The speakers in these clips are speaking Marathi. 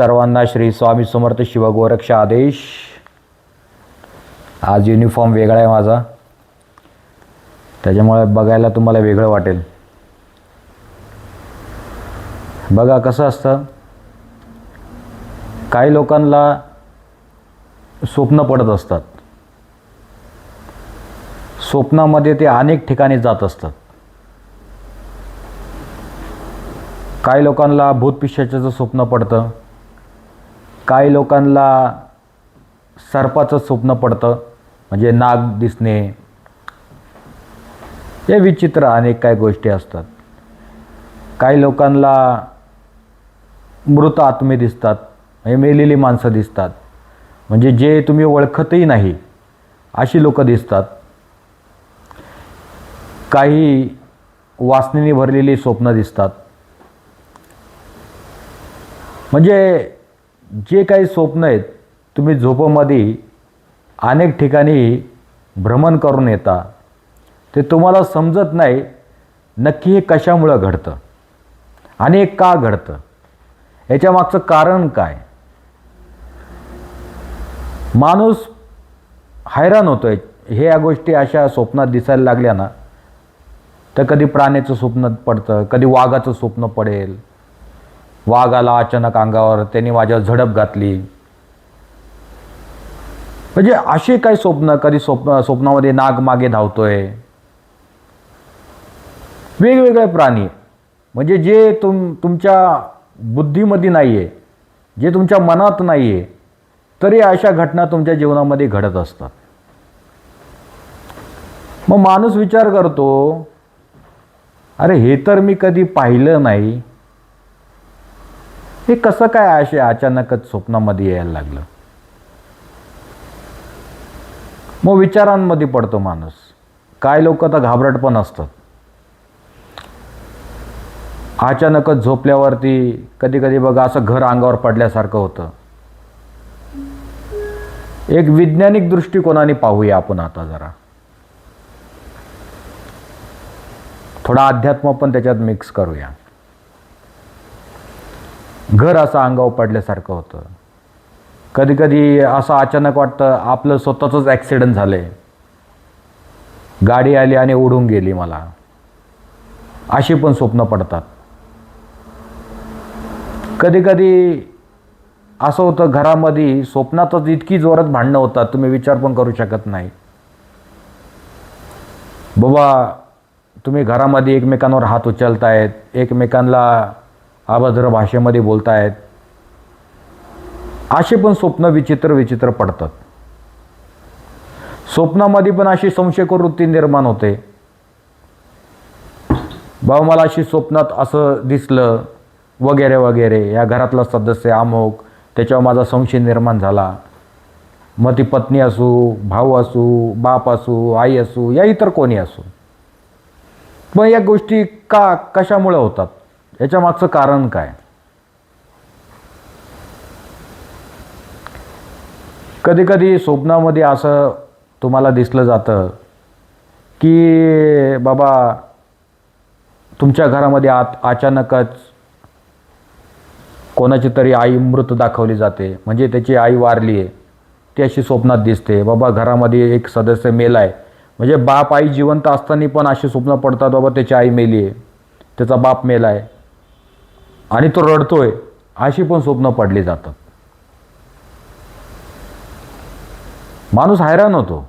सर्वांना श्री स्वामी समर्थ शिवगोरक्ष आदेश. आज युनिफॉर्म वेगळा आहे माझा. त्याच्यामुळे बघायला तुम्हाला वेगळं वाटेल. बघा कसं असतं. काही लोकांना स्वप्न पडत असतात. स्वप्नामध्ये ते अनेक ठिकाणी जात असतात. काही लोकांना भूतपिशाच्याचं स्वप्न पडतं. काही लोकांना सर्पाचं स्वप्न पडतं म्हणजे नाग दिसणे. हे विचित्र अनेक काही गोष्टी असतात. काही लोकांना मृत आत्मे दिसतात म्हणजे मेलेली माणसं दिसतात. म्हणजे जे तुम्ही ओळखतही नाही अशी लोकं दिसतात. काही वासनेने भरलेली स्वप्न दिसतात. म्हणजे जे काही स्वप्न आहेत तुम्ही झोपमध्ये अनेक ठिकाणी भ्रमण करून येता. ते तुम्हाला समजत नाही नक्की हे कशामुळं घडतं आणि हे का घडतं. याच्या मागचं कारण काय? माणूस हैराण होतोय. हे या गोष्टी अशा स्वप्नात दिसायला लागल्या ना तर कधी प्राण्याचं स्वप्न पडतं कधी वाघाचं स्वप्न पडेल वाघ आला अचानक अंगावर त्यांनी माझ्यावर झडप घातली. म्हणजे असे काही स्वप्न कधी स्वप्न स्वप्नामध्ये नाग मागे धावतोय. वेगवेगळे प्राणी. म्हणजे जे तुम तुमच्या बुद्धीमध्ये नाही आहे जे तुमच्या मनात नाही आहे तरी अशा घटना तुमच्या जीवनामध्ये घडत असतात. मग माणूस विचार करतो अरे हे तर मी कधी पाहिलं नाही. हे कसं काय असे अचानकच स्वप्नामध्ये यायला लागलं? मग विचारांमध्ये पडतो माणूस. काय लोक तर घाबरट पण असतात. अचानकच झोपल्यावरती कधी कधी बघा असं घर अंगावर पडल्यासारखं होतं. एक वैज्ञानिक दृष्टिकोनाने पाहूया आपण आता जरा. थोडा अध्यात्म पण त्याच्यात मिक्स करूया. घर असं अंगावर पडल्यासारखं होतं. कधी कधी असं अचानक वाटतं आपलं स्वतःचंच ॲक्सिडेंट झालंय. गाडी आली आणि उडून गेली मला. अशी पण स्वप्न पडतात. कधी कधी असं होतं घरामध्ये स्वप्नातच इतकी जोरात भांडणं होतात तुम्ही विचार पण करू शकत नाही. बाबा तुम्ही घरामध्ये एकमेकांवर हात उचलतायत एकमेकांना अभद्र भाषेमध्ये बोलतायत. असे पण स्वप्न विचित्र विचित्र पडतात. स्वप्नामध्ये पण अशी संशयकर वृत्ती निर्माण होते. बाबा मला अशी स्वप्नात असं दिसलं वगैरे वगैरे या घरातला सदस्य अमोक त्याच्यावर माझा संशय निर्माण झाला. मग ती पत्नी असू भाऊ असू बाप असू आई असू या इतर कोणी असू. मग या गोष्टी का कशामुळे होतात? याच्या मागचं कारण काय? कधी कधी स्वप्नामध्ये असं तुम्हाला दिसलं जातं की बाबा तुमच्या घरामध्ये आत अचानकच कोणाची तरी आई मृत दाखवली जाते. म्हणजे त्याची आई वारली आहे. ती अशी स्वप्नात दिसते. बाबा घरामध्ये एक सदस्य मेला आहे. म्हणजे बाप आई जिवंत असताना पण अशी स्वप्न पडतात. बाबा त्याची आई मेली आहे. त्याचा बाप मेला आहे. आणि तो रडतोय अशी पण स्वप्न पडली जातात. माणूस हैराण होतो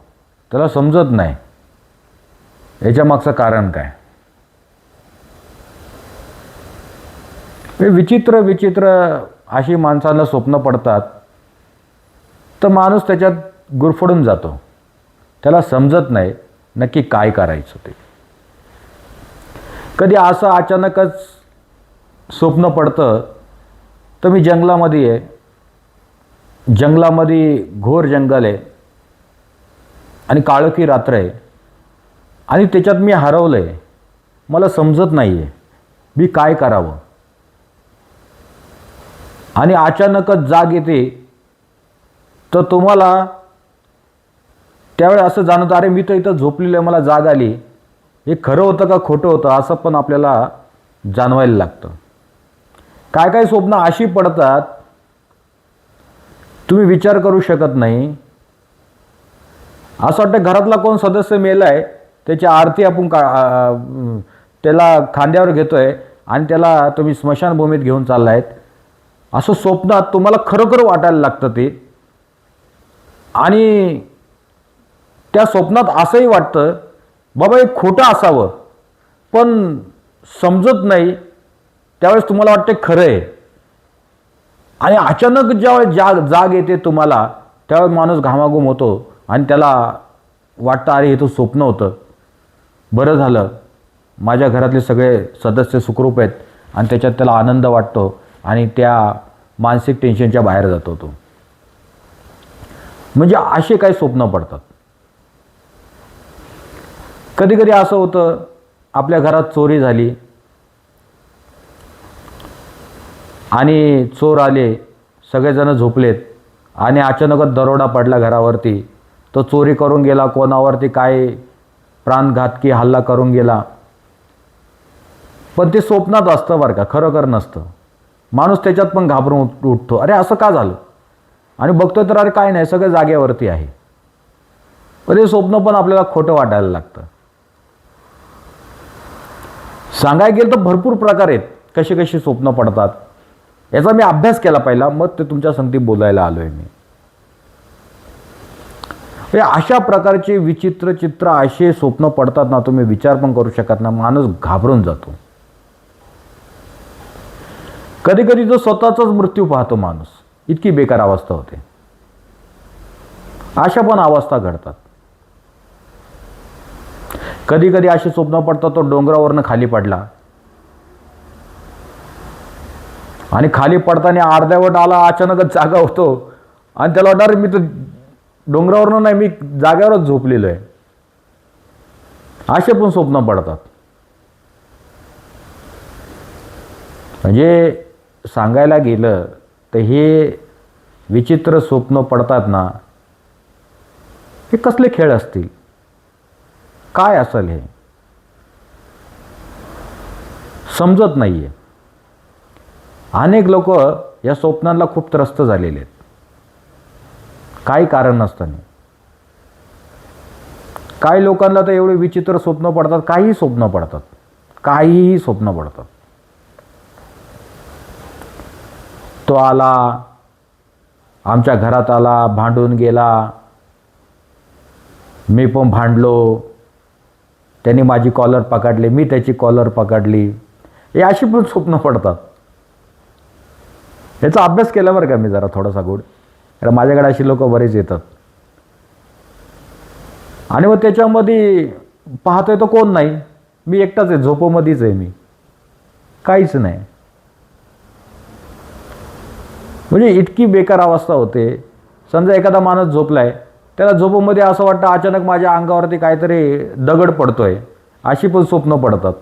त्याला समजत नाही. याच्या मागचं कारण काय? विचित्र विचित्र अशी माणसाला स्वप्न पडतात तर माणूस त्याच्यात गुरफडून जातो. त्याला समजत नाही नक्की काय करायचं ते. कधी असं अचानकच स्वप्न पडतं तर मी जंगलामध्ये आहे. जंगलामध्ये घोर जंगल आहे. आणि काळोखी रात्र आहे. आणि त्याच्यात मी हरवलं आहे मला समजत नाही आहे मी काय करावं? आणि अचानकच जाग येते. तर तुम्हाला त्यावेळी असं जाणवतं अरे मी तर इथं झोपलेलं आहे मला जाग आली. हे खरं होतं का खोटं होतं असं पण आपल्याला जाणवायला लागतं. काय काय स्वप्न अशी पडतात तुम्ही विचार करू शकत नाही. असं वाटतं घरातला कोण सदस्य मेलाय त्याची आरती आपण का त्याला खांद्यावर घेतो आहे आणि त्याला तुम्ही स्मशानभूमीत घेऊन चाललायत. असं स्वप्नात तुम्हाला खरोखर वाटायला लागतं ते. आणि त्या स्वप्नात असंही वाटतं बाबा एक खोटं असावं पण समजत नाही त्यावेळेस तुम्हाला वाटते खरं आहे. आणि अचानक ज्यावेळेस जाग जाग येते तुम्हाला त्यावेळेस माणूस घामाघूम होतो आणि त्याला वाटतं अरे हे तो स्वप्न होतं. बरं झालं. माझ्या घरातले सगळे सदस्य सुखरूप आहेत आणि त्याच्यात त्याला आनंद वाटतो आणि त्या मानसिक टेन्शनच्या बाहेर जातो तो म्हणजे असे काही स्वप्न पडतात. कधी कधी असं होतं आपल्या घरात चोरी झाली आणि चोर आले सगळेजण झोपलेत आणि अचानकच दरोडा पडला घरावरती. तो चोरी करून गेला कोणावरती काय प्राणघातकी हल्ला करून गेला. पण ते स्वप्नात असतं बरं का खरोखर नसतं. माणूस त्याच्यात पण घाबरून उठ- उठतो. अरे असं का झालं? आणि बघतोय तर अरे काय नाही सगळं जागेवरती आहे. पण हे स्वप्न पण आपल्याला खोटं वाटायला लागतं. सांगायला गेलं तर भरपूर प्रकार आहेत. कसे कसे स्वप्न पडतात. याचा मी अभ्यास केला पहिला मग ते तुमच्या संगती बोलायला आलोय मी. अशा प्रकारचे विचित्र चित्र असे स्वप्न पडतात ना तुम्ही विचार पण करू शकत ना माणूस घाबरून जातो. कधी कधी जो स्वतःचाच मृत्यू पाहतो माणूस. इतकी बेकार अवस्था होते. अशा पण अवस्था घडतात. कधी कधी असे स्वप्न पडतात तो डोंगरावरनं खाली पडला आणि खाली पडताना अर्ध्यावट आला अचानकच जागा होतो. आणि त्याला वाटणार मी तर डोंगरावरनं नाही मी जाग्यावरच झोपलेलो आहे. असे पण स्वप्न पडतात. म्हणजे सांगायला गेलं तर हे विचित्र स्वप्न पडतात ना हे कसले खेळ असतील? काय असेल हे? समजत नाही आहे अनेक लोक या स्वप्नांना खूप त्रस्त झालेले आहेत. काही कारण नसताना. काही लोकांना तर एवढे विचित्र स्वप्न पडतात काही स्वप्न पडतात. काहीही स्वप्न पडतात. तो आला आमच्या घरात आला भांडून गेला. मी पण भांडलो. त्यांनी माझी कॉलर पकडली मी त्याची कॉलर पकडली. हे अशी पण स्वप्न पडतात. याचा अभ्यास केला बरं का मी जरा थोडासा गोड. कारण माझ्याकडे अशी लोक बरेच येतात. आणि मग त्याच्यामध्ये पाहतोय तर कोण नाही. मी एकटाच आहे झोपोमध्येच आहे मी. काहीच नाही. म्हणजे इतकी बेकार अवस्था होते. समजा एखादा माणूस झोपलाय त्याला झोपोमध्ये असं वाटतं अचानक माझ्या अंगावरती काहीतरी दगड पडतोय. अशी पण स्वप्न पडतात.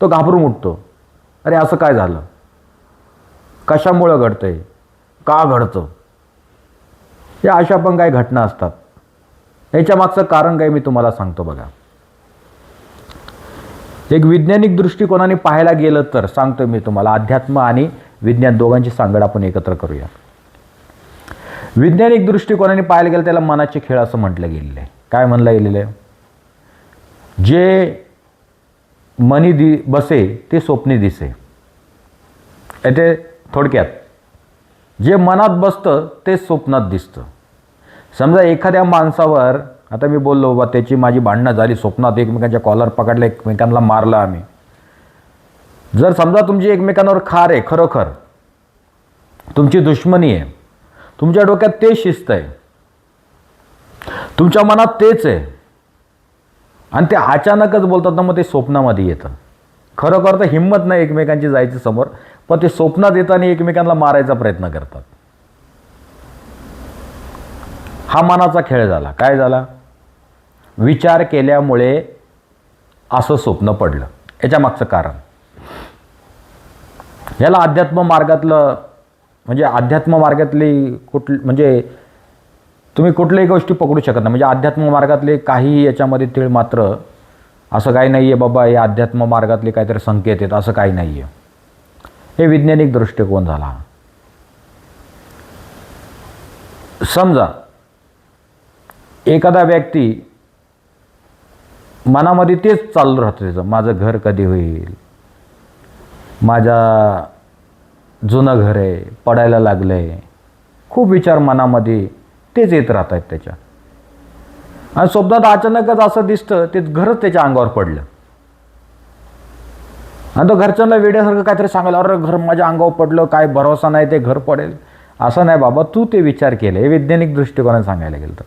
तो घाबरून उठतो. अरे असं काय झालं? कशामुळं घडतंय? का घडतं? या अशा पण काही घटना असतात. याच्या मागचं कारण काय मी तुम्हाला सांगतो बघा. एक वैज्ञानिक दृष्टिकोनाने पाहायला गेलं तर सांगतो मी तुम्हाला अध्यात्म आणि विज्ञान दोघांची सांगड आपण एकत्र करूया. वैज्ञानिक दृष्टिकोनाने पाहायला गेलं त्याला मनाचे खेळ असं म्हटलं गेलेलं आहे. काय म्हणलं गेलेलं आहे? जे मनी दि बसे ते स्वप्ने दिसे. येथे थोडक्यात. जे मनात बसतं ते स्वप्नात दिसतं. समजा एखाद्या माणसावर आता मी बोललो बा त्याची माझी भांडणं झाली स्वप्नात एकमेकांच्या कॉलर पकडले एकमेकांना मारलं आम्ही. जर समजा तुमची एकमेकांवर खार आहे खरोखर तुमची दुश्मनी आहे तुमच्या डोक्यात ते शिस्त आहे तुमच्या मनात तेच आहे आणि ते अचानकच बोलतात ना मग ते स्वप्नामध्ये येतं. खरोखर तर हिंमत नाही एकमेकांची जायची समोर. पण ते स्वप्नात येताना एकमेकांना मारायचा प्रयत्न करतात. हा मनाचा खेळ झाला. काय झाला? विचार केल्यामुळे असं स्वप्न पडलं. याच्या मागचं कारण. याला अध्यात्म मार्गातलं म्हणजे अध्यात्म मार्गातली कुठ म्हणजे तुम्ही कुठल्याही गोष्टी पकडू शकत नाही. म्हणजे अध्यात्म मार्गातले काही याच्यामध्ये तीळ मात्र असं काही नाही आहे बाबा हे अध्यात्म मार्गातले काहीतरी संकेत आहेत असं काही नाही आहे हे वैज्ञानिक दृष्टिकोन झाला. समजा एखादा व्यक्ती मनामध्ये तेच चालू राहतं त्याचं माझं घर कधी होईल? माझ्या जुनं घर आहे पडायला लागलं आहे. खूप विचार मनामध्ये तेच येत राहत आहेत त्याच्या. आणि स्वप्नात अचानकच असं दिसतं ते घरच त्याच्या अंगावर पडलं. आणि तो घरच्यांना वेड्यासारखं काहीतरी सांगायला अरे घर माझ्या अंगावर पडलं काय भरोसा नाही ते घर पडेल. असं नाही बाबा तू ते विचार केले. हे वैज्ञानिक दृष्टिकोनाने सांगायला गेलं तर.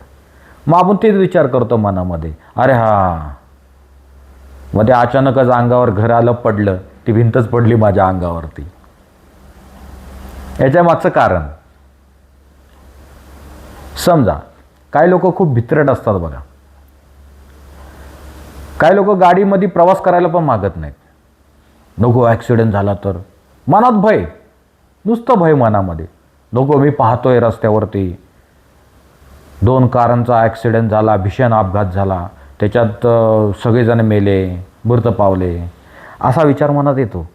मग आपण तेच विचार करतो मनामध्ये. अरे हा. मग ते अचानकच अंगावर घर आलं पडलं. ती भिंतच पडली माझ्या अंगावरती. याच्या मागचं कारण. समजा काही लोक खूप भित्रट असतात बघा. काही लोक गाडीमध्ये प्रवास करायला पण मागत नाहीत. नको ॲक्सिडेंट झाला तर. मनात भय. नुसतं भय मनामध्ये. नको मी पाहतोय रस्त्यावरती. दोन कारांचा ॲक्सिडेंट झाला भीषण अपघात झाला. त्याच्यात सगळेजण मेले मृत पावले. असा विचार मनात येतो.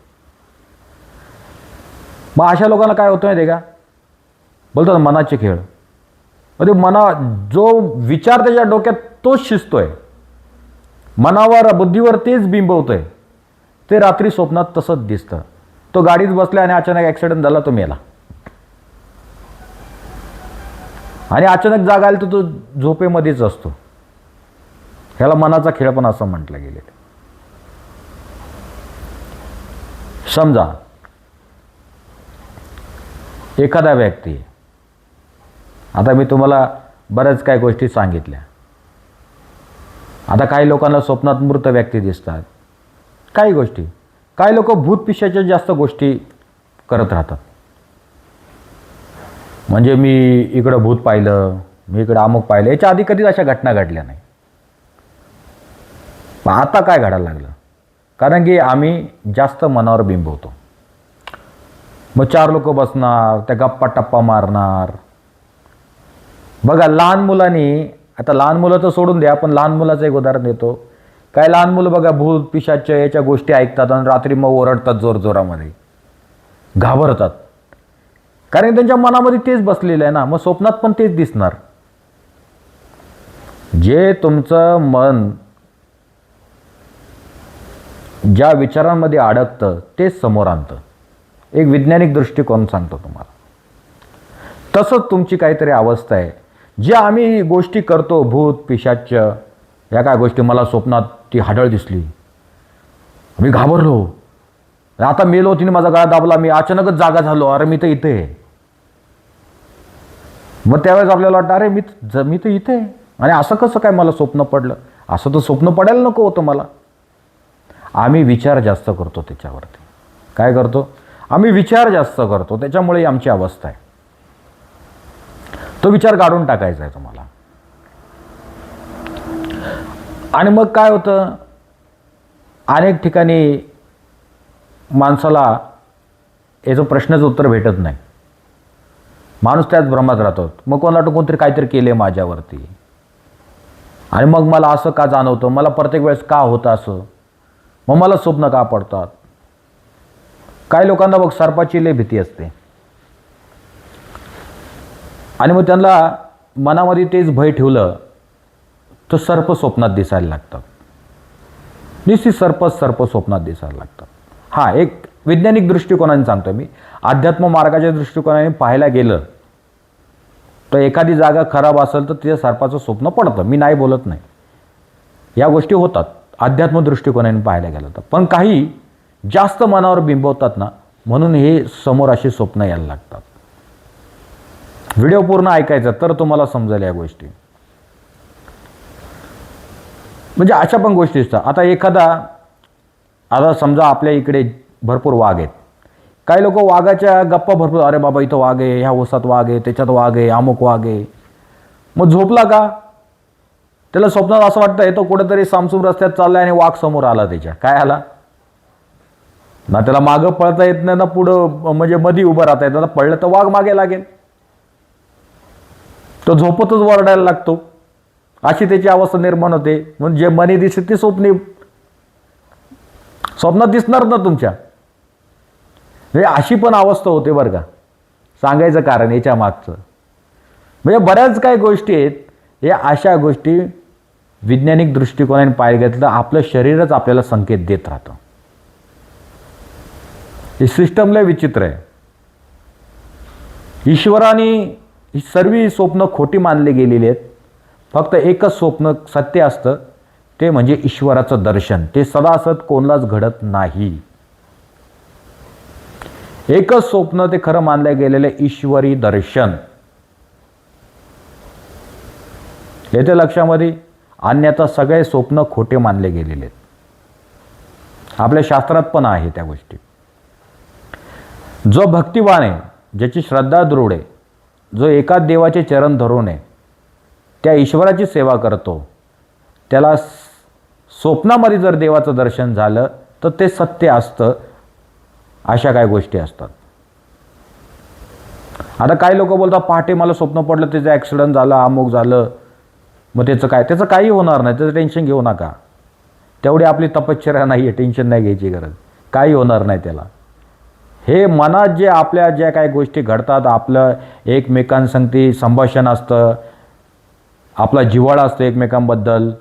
मग अशा लोकांना काय होतं माहिती आहे का? बोलतात मनाचे खेळ. म्हणजे मना जो विचार त्याच्या डोक्यात तोच शिजतोय. मनावर बुद्धीवर तेच बिंबवतोय. ते रात्री स्वप्नात तसंच दिसतं. तो गाडीत बसला आणि अचानक ॲक्सिडेंट झाला तो मेला. आणि अचानक जागा आली तर तो झोपेमध्येच असतो. ह्याला मनाचा खेळ पण असं म्हटलं गेलेलं समजा एखादा व्यक्ती आता मी तुम्हाला बऱ्याच काही गोष्टी सांगितल्या. आता काही लोकांना स्वप्नात मृत व्यक्ती दिसतात. काही गोष्टी. काही लोक भूतपिशाच्या जास्त गोष्टी करत राहतात. म्हणजे मी इकडं भूत पाहिलं मी इकडं अमुक पाहिलं याच्या आधी कधीच अशा घटना घडल्या नाही. पण आता काय घडायला लागलं? कारण की आम्ही जास्त मनावर बिंबवतो. मग चार लोक बसणार त्या गप्पा टप्पा मारणार. बघा लहान मुलांनी आता लहान मुलं तर सोडून द्या पण लहान मुलाचं एक उदाहरण देतो. काय लहान मुलं बघा भूत पिशाच्या याच्या गोष्टी ऐकतात आणि रात्री मग ओरडतात जोरजोरामध्ये घाबरतात. कारण त्यांच्या मनामध्ये तेच बसलेलं आहे ना मग स्वप्नात पण तेच दिसणार. जे तुमचं मन ज्या विचारांमध्ये अडकतं तेच समोर आणतं. एक वैज्ञानिक दृष्टिकोन सांगतो तुम्हाला. तसंच तुमची काहीतरी अवस्था आहे. जे आम्ही गोष्टी करतो भूत पिशाच्य या काय गोष्टी मला स्वप्नात ती हाडळ दिसली. मी घाबरलो. आता मेलो तिने माझा गळा दाबला. मी अचानकच जागा झालो. अरे मी तर इथे. आहे मग त्यावेळेस आपल्याला वाटतं अरे मी ज- मी तर इथे. आहे आणि असं कसं काय मला स्वप्न पडलं? असं तर स्वप्न पडायला नको होतं मला. आम्ही विचार जास्त करतो त्याच्यावरती. काय करतो? आम्ही विचार जास्त करतो. त्याच्यामुळे आमची अवस्था आहे. तो विचार काढून टाकायचा आहे तुम्हाला. आणि मग काय होतं? अनेक ठिकाणी माणसाला याचं प्रश्नाचं उत्तर भेटत नाही. माणूस त्याच भ्रमात राहतो. मग कोणाला वाटतं कोणतरी काहीतरी केले माझ्यावरती. आणि मग मला असं का जाणवतं? मला प्रत्येक वेळेस का होतं असं? मग मला स्वप्न का पडतात? काही लोकांना बघ सर्पाची लय भीती असते. आणि मग त्यांना मनामध्ये तेच भय ठेवलं तर सर्प स्वप्नात दिसायला लागतात. निश्चित सर्प सर्प स्वप्नात दिसायला लागतात. हा एक वैज्ञानिक दृष्टिकोनाने सांगतो मी. अध्यात्म मार्गाच्या दृष्टिकोनाने पाहायला गेलं तर एखादी जागा खराब असेल तर तिथे सर्पाचं स्वप्न पडतं. मी नाही बोलत नाही. या गोष्टी होतात. अध्यात्म दृष्टिकोनाने पाहायला गेलं तर. पण काही जास्त मनावर बिंबवतात ना म्हणून हे समोर अशी स्वप्न यायला लागतात. व्हिडिओ पूर्ण ऐकायचा तर तुम्हाला समजेल या गोष्टी. म्हणजे अशा पण गोष्टी असतात. आता एखादा आता समजा आपल्या इकडे भरपूर वाघ आहेत. काही लोक वाघाच्या गप्पा भरपूर अरे बाबा इथं वाघ आहे ह्या ओसात वाघ आहे त्याच्यात वाघ आहे अमुक वाघ आहे. मग झोपला का? त्याला स्वप्नात असं वाटतं येतो कुठेतरी सामसूम रस्त्यात चालला आणि वाघ समोर आला त्याच्या. काय आला? ना त्याला मागं पळता येत नाही ना पुढं म्हणजे मधी उभं राहता येत ना पडलं तर वाघ मागे लागेल. तो झोपतच वरडायला लागतो. अशी त्याची अवस्था निर्माण होते. म्हणून जे मनी दिसते ती स्वप्ने. स्वप्नात दिसणार ना तुमच्या. म्हणजे अशी पण अवस्था होते बरं का. सांगायचं कारण याच्या मागचं. म्हणजे बऱ्याच काही गोष्टी आहेत. या अशा गोष्टी वैज्ञानिक दृष्टिकोनाने पाहिलं घेतलं आपलं शरीरच आपल्याला संकेत देत राहतं. ही सिस्टम लय विचित्र आहे. ईश्वराने ही सर्व स्वप्न खोटी मानली गेलेली आहेत. फक्त एकच स्वप्न सत्य असतं ते म्हणजे ईश्वराचं दर्शन. ते सदासत कोणालाच घडत नाही. एकच स्वप्न ते खरं मानलं गेलेलं ईश्वरी दर्शन. येते लक्षामध्ये अन्यथा सगळे स्वप्न खोटे मानले गेलेले आहेत. आपल्या शास्त्रात पण आहे त्या गोष्टी. जो भक्तिवान आहे ज्याची श्रद्धा दृढ आहे जो एका देवाचे चरण धरून आहे त्या ईश्वराची सेवा करतो. त्याला स्वप्नामध्ये जर देवाचं दर्शन झालं तर ते सत्य असतं. अशा काय गोष्टी असतात. आता काही लोक बोलतात पहाटे मला स्वप्न पडलं त्याचं ॲक्सिडेंट झालं अमुक झालं. मग त्याचं काय? त्याचं काही होणार नाही. त्याचं टेन्शन घेऊ नका. तेवढी आपली तपश्चर्या नाही आहे टेन्शन नाही घ्यायची गरज. काही होणार नाही त्याला. हे मनात जे आपल्या ज्या काही गोष्टी घडतात आपलं एकमेकांसंगती संभाषण असतं आपला जिव्हाळा असतो एकमेकांबद्दल.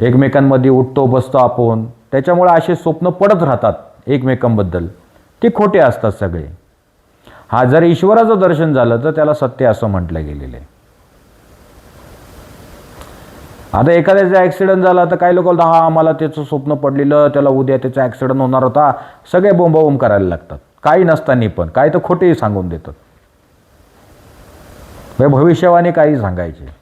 एकमेकांमध्ये उठतो बसतो आपण. त्याच्यामुळे असे स्वप्न पडत राहतात एकमेकांबद्दल. ते खोटे असतात सगळे. हा जर ईश्वराचं दर्शन झालं तर त्याला सत्य असं म्हटलं गेलेलं आहे. आता एखाद्याचा ॲक्सिडेंट झाला तर काही लोक बोलतात हा आम्हाला त्याचं स्वप्न पडलेलं त्याला उद्या त्याचा ॲक्सिडेंट होणार होता. सगळे बोंबाबोंब करायला लागतात. काही नसताना पण. काही तर खोटेही सांगून देतात. म्हणजे भविष्यवाणी काही सांगायचे.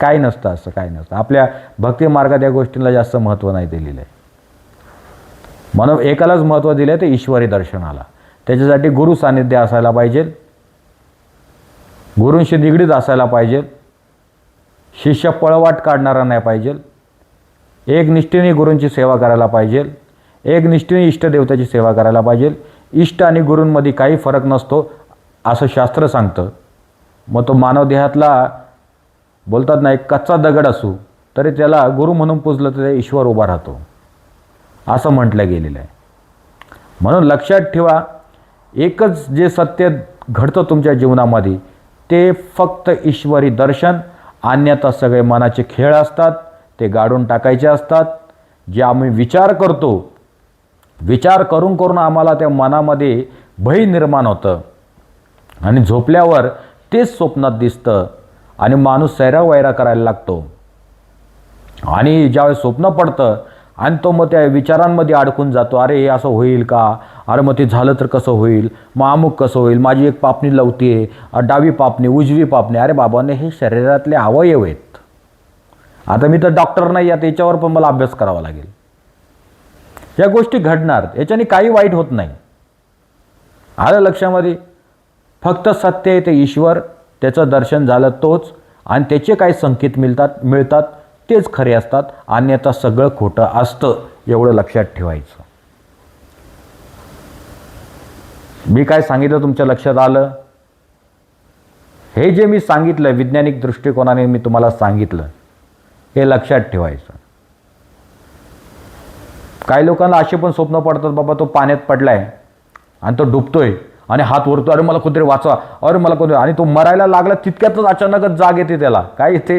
काय नसतं असं काही नसतं. आपल्या भक्ती मार्गात या गोष्टीला जास्त महत्त्व नाही दिलेलं आहे. म्हणून एकालाच महत्त्व दिलं आहे ते ईश्वरी दर्शनाला. त्याच्यासाठी गुरु सानिध्य असायला पाहिजे. गुरूंशी निगडीत असायला पाहिजे. शिष्य पळवाट काढणारा नाही पाहिजे. एक निष्ठेने गुरूंची सेवा करायला पाहिजे. एक निष्ठेने इष्टदेवताची सेवा करायला पाहिजे. इष्ट आणि गुरूंमध्ये काही फरक नसतो असं शास्त्र सांगतं. मग तो मानव देहातला बोलतात ना एक कच्चा दगड असू तरी त्याला गुरु म्हणून पुजलं तर ईश्वर उभा राहतो. असं म्हटलं गेलेलं आहे. म्हणून लक्षात ठेवा एकच जे सत्य घडतं तुमच्या जीवनामध्ये ते फक्त ईश्वरी दर्शन अन्यथा सगळे मनाचे खेळ असतात ते गाडून टाकायचे असतात. जे आम्ही विचार करतो विचार करून करून आम्हाला त्या मनामध्ये भय निर्माण होतं. आणि झोपल्यावर तेच स्वप्नात दिसतं. आणि माणूस सैरा वैरा करायला लागतो. आणि ज्यावेळेस स्वप्न पडतं आणि तो मग त्या विचारांमध्ये अडकून जातो अरे हे असं होईल का? अरे मग ते झालं तर कसं होईल? मग अमुक कसं होईल? माझी एक पापणी लवते डावी पापणी उजवी पापणी. अरे बाबाने हे शरीरातले अवयव आहेत. आता मी तर डॉक्टर नाही आता याच्यावर पण मला अभ्यास करावा लागेल. या गोष्टी घडणार याच्याने काही वाईट होत नाही. आलं लक्षामध्ये? फक्त सत्य आहे ते ईश्वर. त्याचं दर्शन झालं तोच. आणि त्याचे काही संकेत मिळतात मिळतात तेच खरे असतात. अन्यथा सगळं खोटं असतं एवढं लक्षात ठेवायचं. मी काय सांगितलं तुमच्या लक्षात आलं? हे जे मी सांगितलं वैज्ञानिक दृष्टिकोनाने मी तुम्हाला सांगितलं हे लक्षात ठेवायचं. काही लोकांना असे पण स्वप्न पडतात बाबा तो पाण्यात पडलाय आणि तो डुबतोय. आणि हात वरतो अरे मला कोणतरी वाचवा अरे मला कोणतरी आणि तो मरायला लागला तितक्यातच अचानकच जाग येते त्याला. काय येते?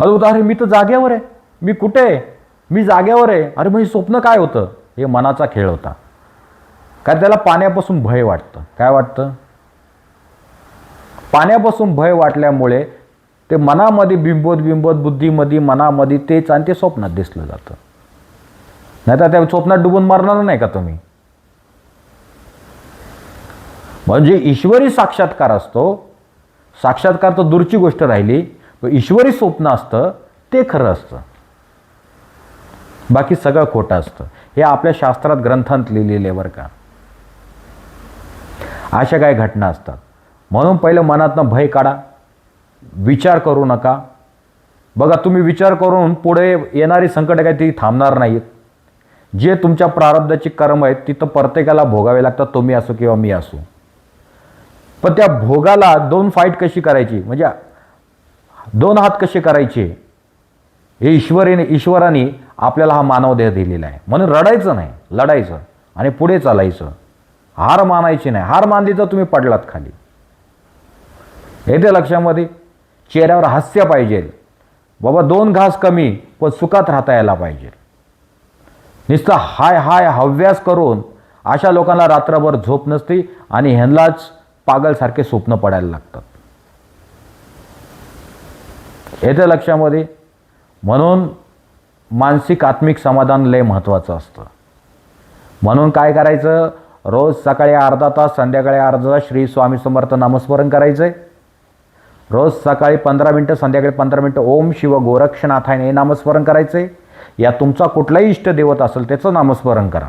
अरे बोलतो, अरे मी तर जाग्यावर आहे. मी कुठे आहे? मी जाग्यावर आहे. अरे म्हणजे स्वप्न काय होतं? हे मनाचा खेळ होता. काय त्याला पाण्यापासून भय वाटतं. काय वाटतं? पाण्यापासून भय वाटल्यामुळे ते मनामध्ये बिंबोत बिंबोत बुद्धीमध्ये मनामध्ये तेच आणि ते स्वप्नात दिसलं जातं. नाही तर त्या स्वप्नात डुबून मरणार नाही का तुम्ही? म्हणजे ईश्वरी साक्षात्कार असतो. साक्षात्कार तर दूरची गोष्ट राहिली पण ईश्वरी स्वप्न असतं ते खरं असतं. बाकी सगळं खोटं असतं. हे आपल्या शास्त्रात ग्रंथांत लिहिलेले बरं का. अशा काही घटना असतात. म्हणून पहिलं मनातनं भय काढा. विचार करू नका. बघा तुम्ही विचार करून पुढे येणारी संकट काही ती थांबणार नाहीत. जे तुमच्या प्रारब्धाची कर्म आहेत तिथं प्रत्येकाला भोगावे लागतात तुम्ही असो किंवा मी असो. पण त्या भोगाला दोन फाईट कशी करायची? म्हणजे दोन हात कसे करायचे? हे ईश्वरीने ईश्वराने आपल्याला हा मानव देह दिलेला आहे. म्हणून रडायचं नाही लढायचं आणि पुढे चालायचं. हार मानायची नाही. हार मानली तर तुम्ही पडलात खाली. येते लक्षामध्ये? चेहऱ्यावर हास्य पाहिजे. बाबा दोन घास कमी पण सुखात राहता यायला पाहिजे. नुसतं हाय हाय हव्यास करून अशा लोकांना रात्रभर झोप नसते आणि ह्यांनाच पागलसारखे स्वप्न पडायला लागतात. याच्या लक्षामध्ये म्हणून मानसिक आत्मिक समाधान लय महत्त्वाचं असतं. म्हणून काय करायचं? रोज सकाळी अर्धा तास संध्याकाळी अर्धा तास श्री स्वामी समर्थ नामस्मरण करायचं आहे रोज सकाळी पंधरा मिनटं संध्याकाळी पंधरा मिनटं ओम शिव गोरक्षनाथाने नामस्मरण करायचं आहे या तुमचा कुठलाही इष्ट देवत असेल त्याचं नामस्मरण करा.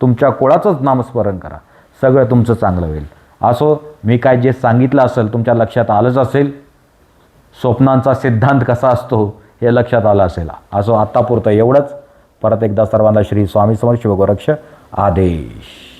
तुमच्या कुळाचंच नामस्मरण करा. सगळं तुमचं चांगलं होईल. असो मी काय जे सांगितलं असेल तुमच्या लक्षात आलंच असेल. स्वप्नांचा सिद्धांत कसा असतो हे लक्षात आलं असेल. असो आत्तापुरतं एवढंच. परत एकदा सर्वांना श्री स्वामी समोर शिवगोरक्ष आदेश.